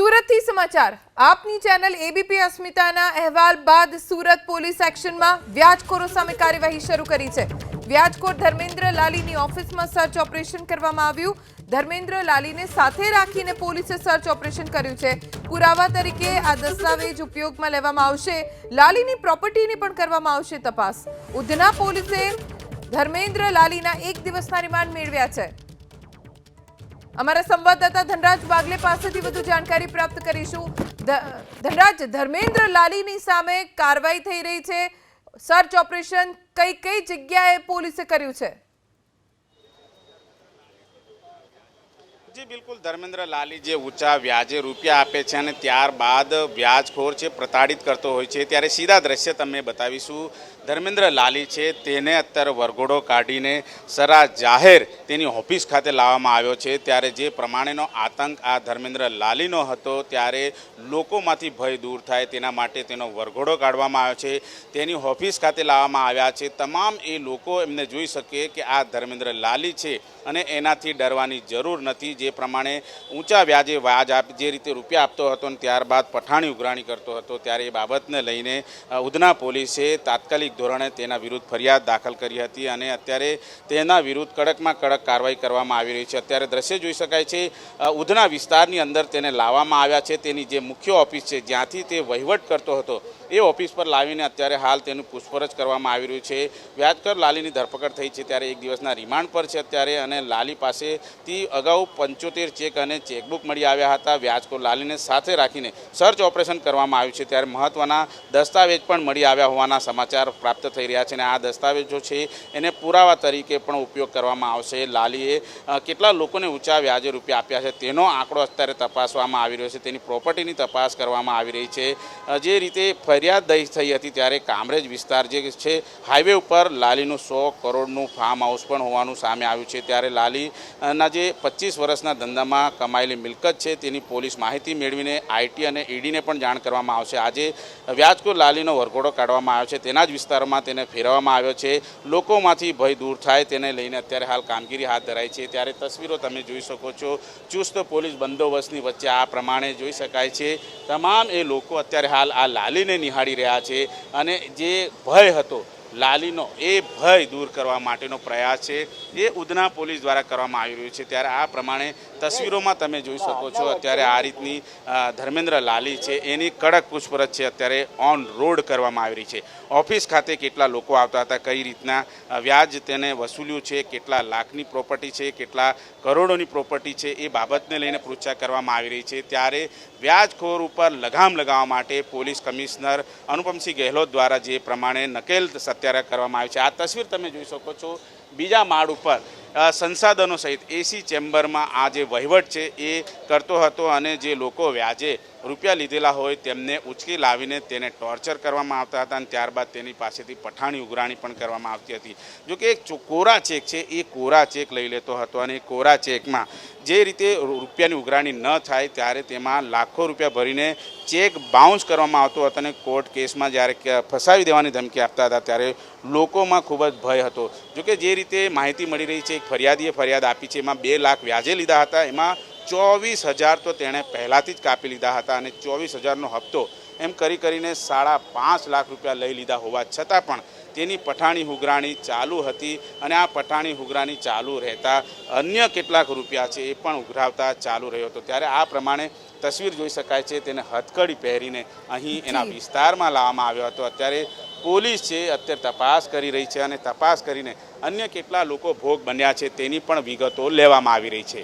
સુરતથી સમાચાર. આપની ચેનલ એબીપી અસ્મિતાના અહેવાલ બાદ સુરત પોલીસ એક્શનમાં વ્યાજખોરો સામે કાર્યવાહી શરૂ કરી છે. વ્યાજખોર ધર્મેન્દ્ર લાલીની ઓફિસમાં સર્ચ ઓપરેશન કરવામાં આવ્યું. ધર્મેન્દ્ર લાલીને સાથે રાખીને પોલીસે સર્ચ ઓપરેશન કર્યું છે. પુરાવા તરીકે આ દસ્તાવેજ ઉપયોગમાં લેવામાં આવશે. લાલીની પ્રોપર્ટીની પણ કરવામાં આવશે તપાસ. ઉધના પોલીસે ધર્મેન્દ્ર લાલીના એક દિવસના રિમાન્ડ મેળવ્યા છે. અમારા સંવાદદાતા ધનરાજ બાગલે પાસેથી વધુ જાણકારી પ્રાપ્ત કરીશું. ધનરાજ, ધર્મેન્દ્ર લાલીની સામે કાર્યવાહી થઈ રહી છે. સર્ચ ઓપરેશન કઈ કઈ જગ્યાએ પોલીસે કર્યું છે? જી, બિલકુલ. ધર્મેન્દ્ર લાલી જે ઊંચા વ્યાજે રૂપિયા આપે છે અને ત્યારબાદ વ્યાજખોર છે, પ્રતાડિત કરતો હોય છે, ત્યારે સીધા દ્રશ્ય તમને બતાવીશું. ધર્મેન્દ્ર લાલી છે, તેને અત્યારે વરઘોડો કાઢીને સરા જાહેર તેની ઓફિસ ખાતે લાવવામાં આવ્યો છે. ત્યારે જે પ્રમાણેનો આતંક આ ધર્મેન્દ્ર લાલીનો હતો, ત્યારે લોકોમાંથી ભય દૂર થાય તેના માટે તેનો વરઘોડો કાઢવામાં આવ્યો છે. તેની ઓફિસ ખાતે લાવવામાં આવ્યા છે. તમામ એ લોકો એમને જોઈ શકે કે આ ધર્મેન્દ્ર લાલી છે અને એનાથી ડરવાની જરૂર નથી. જે પ્રમાણે ઊંચા વ્યાજે વ્યાજ આપ, જે રીતે રૂપિયા આપતો હતો અને ત્યારબાદ પઠાણી ઉઘરાણી કરતો હતો, ત્યારે એ બાબતને લઈને ઉધના પોલીસે તાત્કાલિક ધોરણે તેના વિરુદ્ધ ફરિયાદ દાખલ કરી હતી અને અત્યારે તેના વિરુદ્ધ કડકમાં કડક કાર્યવાહી કરવામાં આવી રહી છે. અત્યારે દ્રશ્ય જોઈ શકાય છે ઉધના વિસ્તારની અંદર તેને લાવવામાં આવ્યા છે. તેની જે મુખ્ય ઓફિસ છે, જ્યાંથી તે વહીવટ કરતો હતો, એ ઓફિસ પર લાવીને અત્યારે હાલ તેનું પૂછપરછ કરવામાં આવી રહ્યું છે. વ્યાજકર લાલીની ધરપકડ થઈ છે, ત્યારે એક દિવસના રિમાન્ડ પર છે અત્યારે અને લાલી પાસેથી અગાઉ પંચોતેર ચેક અને ચેકબુક મળી આવ્યા હતા. વ્યાજકો લાલીને સાથે રાખીને સર્ચ ઓપરેશન કરવામાં આવ્યું છે. ત્યારે મહત્ત્વના દસ્તાવેજ પણ મળી આવ્યા હોવાના સમાચાર પ્રાપ્ત થઈ રહ્યા છે અને આ દસ્તાવેજો છે, એને પુરાવા તરીકે પણ ઉપયોગ કરવામાં આવશે. લાલીએ કેટલા લોકોને ઊંચા વ્યાજે રૂપિયા આપ્યા છે તેનો આંકડો અત્યારે તપાસવામાં આવી રહ્યો છે. તેની પ્રોપર્ટીની તપાસ કરવામાં આવી રહી છે. જે રીતે ફરિયાદ દઈ થઈ હતી ત્યારે કામરેજ વિસ્તાર જે છે, હાઈવે ઉપર લાલીનું સો કરોડનું ફાર્મ હાઉસ પણ હોવાનું સામે આવ્યું છે. ત્યારે લાલીના જે પચીસ વર્ષના ધંધામાં કમાયેલી મિલકત છે, તેની પોલીસ માહિતી મેળવીને આઈટી અને ઈડીને પણ જાણ કરવામાં આવશે. આજે વ્યાજકો લાલીનો વરઘોડો કાઢવામાં આવ્યો છે. તેના જ વિસ્તારમાં તેને ફેરવવામાં આવ્યો છે. લોકોમાંથી ભય દૂર થાય તેને લઈને અત્યારે હાલ કામગીરી હાથ ધરાઈ છે. ત્યારે તસવીરો તમે જોઈ શકો છો. ચુસ્ત પોલીસ બંદોબસ્તની વચ્ચે આ પ્રમાણે જોઈ શકાય છે. તમામ એ લોકો અત્યારે હાલ આ લાલીને નિહાળી રહ્યા છે. અને જે ભય હતો લાલીનો એ ભય દૂર કરવા માટેનો પ્રયાસ છે. એ ઉધના પોલીસ દ્વારા કરવામાં આવી રહ્યું છે. ત્યારે આ પ્રમાણે તસવીરોમાં તમે જોઈ શકો છો, અત્યારે આ રીતની ધર્મેન્દ્ર લાલી છે. એની કડક પૂછપરછ છે. અત્યારે ઓન રોડ કરવામાં આવી રહી છે. ઓફિસ ખાતે કેટલા લોકો આવતા હતા, કઈ રીતના વ્યાજ તેને વસૂલ્યું છે, કેટલા લાખની પ્રોપર્ટી છે, કેટલા કરોડોની પ્રોપર્ટી છે, એ બાબતને લઈને પૃચ્છા કરવામાં આવી રહી છે. ત્યારે વ્યાજખોર ઉપર લગામ લગાવવા માટે પોલીસ કમિશનર અનુપમસિંહ ગેહલોત દ્વારા જે પ્રમાણે નકેલ સત્યાગ્રહ કરવામાં આવી છે. આ તસવીર તમે જોઈ શકો છો બીજા માળ ઉપર સંસાધનો સહિત એસી ચેમ્બરમાં આ જે વહીવટ છે એ કરતો હતો અને જે લોકો વ્યાજે રૂપિયા લીધેલા હોય તેમને ઉચકી લાવીને તેને ટોર્ચર કરવામાં આવતા હતા અને ત્યારબાદ તેની પાસેથી પઠાણી ઉઘરાણી પણ કરવામાં આવતી હતી. જો કે એક કોરા ચેક છે, એ કોરા ચેક લઈ લેતો હતો અને કોરા ચેકમાં જે રીતે રૂપિયાની ઉઘરાણી ન થાય ત્યારે તેમાં લાખો રૂપિયા ભરીને ચેક બાઉન્સ કરવામાં આવતો હતો અને કોર્ટ કેસમાં જ્યારે ફસાવી દેવાની ધમકી આપતા હતા ત્યારે લોકોમાં ખૂબ જ ભય હતો. જોકે જે રીતે માહિતી મળી રહી છે, એક ફરિયાદીએ ફરિયાદ આપી છે, એમાં બે લાખ વ્યાજે લીધા હતા, એમાં ચોવીસ હજાર તો તેણે પહેલાંથી જ કાપી લીધા હતા અને ચોવીસ હજારનો હપ્તો એમ કરી કરીને સાડા પાંચ લાખ રૂપિયા લઈ લીધા હોવા છતાં પણ તેની પઠાણી હુગરાણી ચાલુ હતી અને આ પઠાણી હુગરાણી ચાલુ રહેતા અન્ય કેટલાક રૂપિયા છે એ પણ ઉઘરાવતા ચાલુ રહ્યો હતો. ત્યારે આ પ્રમાણે તસવીર જોઈ શકાય છે તેને હથકડી પહેરીને અહીં એના વિસ્તારમાં લાવવામાં આવ્યો હતો. અત્યારે પોલીસ છે અત્યારે તપાસ કરી રહી છે અને તપાસ કરીને અન્ય કેટલા લોકો ભોગ બન્યા છે તેની પણ વિગતો લેવામાં આવી રહી છે.